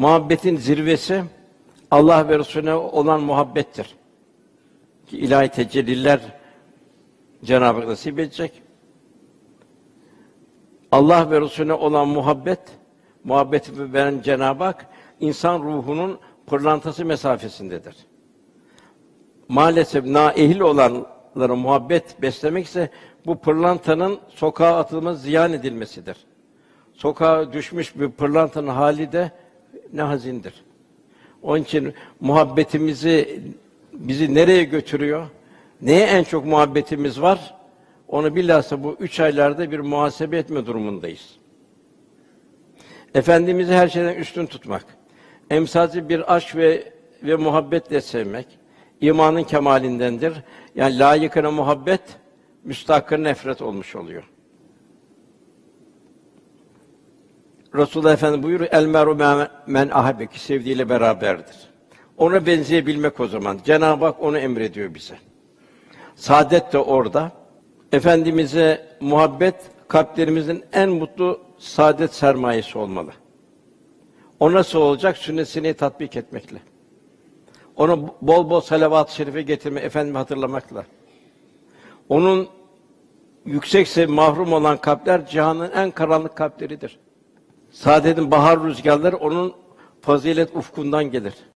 Muhabbetin zirvesi Allah ve Resulüne olan muhabbettir. Ki ilahi tecelliler Cenab-ı Hak nasip edecek. Allah ve Resulüne olan muhabbet, muhabbeti veren Cenab-ı Hak insan ruhunun pırlantası mesafesindedir. Maalesef naehil olanlara muhabbet beslemek ise bu pırlantanın sokağa atılması, ziyan edilmesidir. Sokağa düşmüş bir pırlantanın hali de ne hazindir. Onun için muhabbetimizi bizi nereye götürüyor? Neye en çok muhabbetimiz var? Onu bilhassa bu üç aylarda bir muhasebe etme durumundayız. Efendimizi her şeyden üstün tutmak, emsalci bir aşk ve ve muhabbetle sevmek, imanın kemalindendir. Yani layıkına muhabbet, müstakır nefret olmuş oluyor. Resulullah Efendimiz buyuruyor, el meru me- men ahabe ki sevdiğiyle beraberdir. Ona benzeyebilmek o zaman. Cenab-ı Hak onu emrediyor bize. Saadet de orada. Efendimize muhabbet kalplerimizin en mutlu saadet sermayesi olmalı. O nasıl olacak? Sünnetini tatbik etmekle. Onu bol bol salavat-ı şerife getirme, efendimi hatırlamakla. Onun yüksekse mahrum olan kalpler cihanın en karanlık kalpleridir. Saadetin bahar rüzgarları onun fazilet ufkundan gelir.